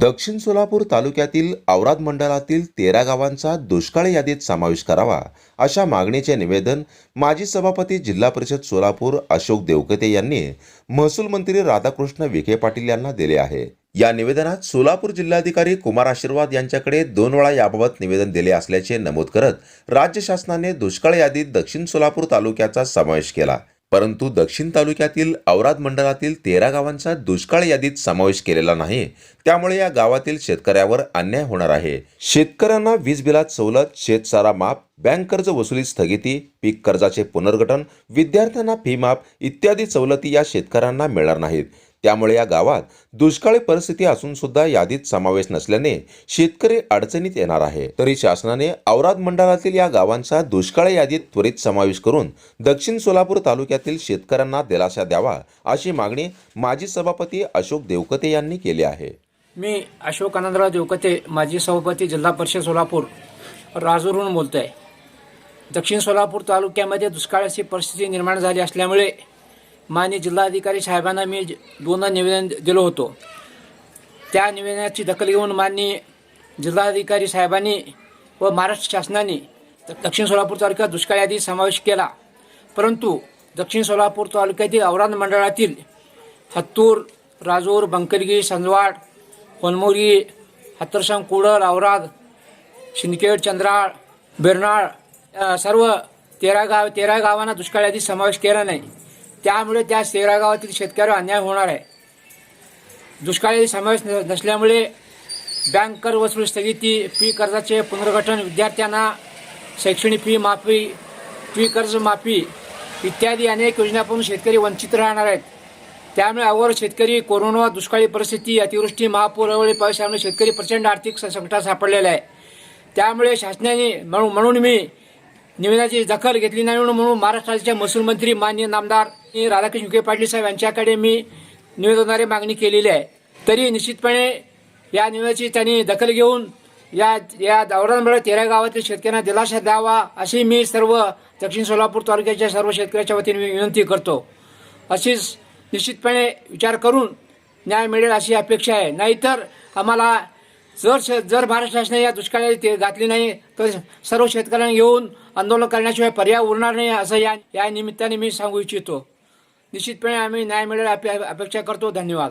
दक्षिण सोलापूर तालुक्यातील औराद मंडळातील तेरा गावांचा दुष्काळी यादीत समावेश करावा अशा मागणीचे निवेदन माजी सभापती जिल्हा परिषद सोलापूर अशोक देवकते यांनी महसूल मंत्री राधाकृष्ण विखे पाटील यांना दिले आहे. या निवेदनात सोलापूर जिल्हाधिकारी कुमार आशीर्वाद यांच्याकडे दोन वेळा याबाबत निवेदन दिले असल्याचे नमूद करत राज्य शासनाने दुष्काळ यादीत दक्षिण सोलापूर तालुक्याचा समावेश केला. परंतु दक्षिण तालुक्यातील औराद मंडळातील तेरा गावांचा दुष्काळ यादीत समावेश केलेला नाही. त्यामुळे या गावातील शेतकऱ्यावर अन्याय होणार आहे. शेतकऱ्यांना वीज बिलात सवलत शेतसारा माफ बँक कर्ज वसुली स्थगिती पीक कर्जाचे पुनर्गठन विद्यार्थ्यांना फी माफ इत्यादी सवलती या शेतकऱ्यांना मिळणार नाहीत. त्यामुळे या गावात दुष्काळी परिस्थिती असून सुद्धा यादीत समावेश नसल्याने शेतकरी अडचणीत येणार आहे. तरी शासनाने औराद मंडळातील या गावांचा दुष्काळ यादीत त्वरित समावेश करून दक्षिण सोलापूर तालुक्यातील शेतकऱ्यांना दिलासा द्यावा अशी मागणी माजी सभापती अशोक देवकते यांनी केली आहे. मी अशोक आनंदराव देवकते माजी सभापती जिल्हा परिषद सोलापूर राजूरहून बोलतो आहे दक्षिण सोलापूर तालुक्यामध्ये दुष्काळाची परिस्थिती निर्माण झाली असल्यामुळे माननीय जिल्हाधिकारी साहेबांना मी ज- दोनदा निवेदन दिलं होतो. त्या निवेदनाची दखल घेऊन माननीय जिल्हाधिकारी साहेबांनी व महाराष्ट्र शासनाने दक्षिण सोलापूर तालुक्यात दुष्काळ यादी समावेश केला. परंतु दक्षिण सोलापूर तालुक्यातील औराद मंडळातील हत्तूर राजूर बंकरगी संजवाड होनमोरी हत्तरसंग कुडल औराद शिंदखेड चंद्राळ बेरनाळ सर्व तेरा गाव तेरा गावांना दुष्काळ यादीत समावेश केला नाही. त्यामुळे त्या शेरा गावातील शेतकऱ्यावर अन्याय होणार आहे. दुष्काळी समावेश न- नसल्यामुळे बँक कर वसूल स्थगिती फी कर्जाचे पुनर्गठन विद्यार्थ्यांना शैक्षणिक फी माफी फी कर्ज माफी इत्यादी अनेक योजनापासून शेतकरी वंचित राहणार आहेत. त्यामुळे अवर शेतकरी कोरोना दुष्काळी परिस्थिती अतिवृष्टी महापूर अवळी पावसामुळे शेतकरी प्रचंड आर्थिक संकटात सापडलेला आहे. त्यामुळे शासनाने म्हणून म्हणून मी निवेदनाची दखल घेतली नाही म्हणून म्हणून महाराष्ट्राचे महसूल मंत्री मान्य नामदार राधाकृष्ण विखे पाटील साहेब यांच्याकडे मी निवेदनाद्वारे मागणी केलेली आहे. तरी निश्चितपणे या निवेदनाची त्यांनी दखल घेऊन या या दौऱ्यांमुळे तेरा गावातील शेतकऱ्यांना दिलासा द्यावा अशी मी सर्व दक्षिण सोलापूर तालुक्याच्या सर्व शेतकऱ्याच्या वतीने मी विनंती करतो. अशीच निश्चितपणे विचार करून न्याय मिळेल अशी अपेक्षा आहे. नाहीतर आम्हाला जर शे- जर महाराष्ट्र शासनाने या दुष्काळात ते घातली नाही तर सर्व शेतकऱ्यांना येऊन आंदोलन करण्याशिवाय पर्याय उरणार नाही असं या या निमित्ताने मी सांगू इच्छितो. निश्चितपणे आम्ही न्याय मिळेल अपे- अपेक्षा करतो. धन्यवाद.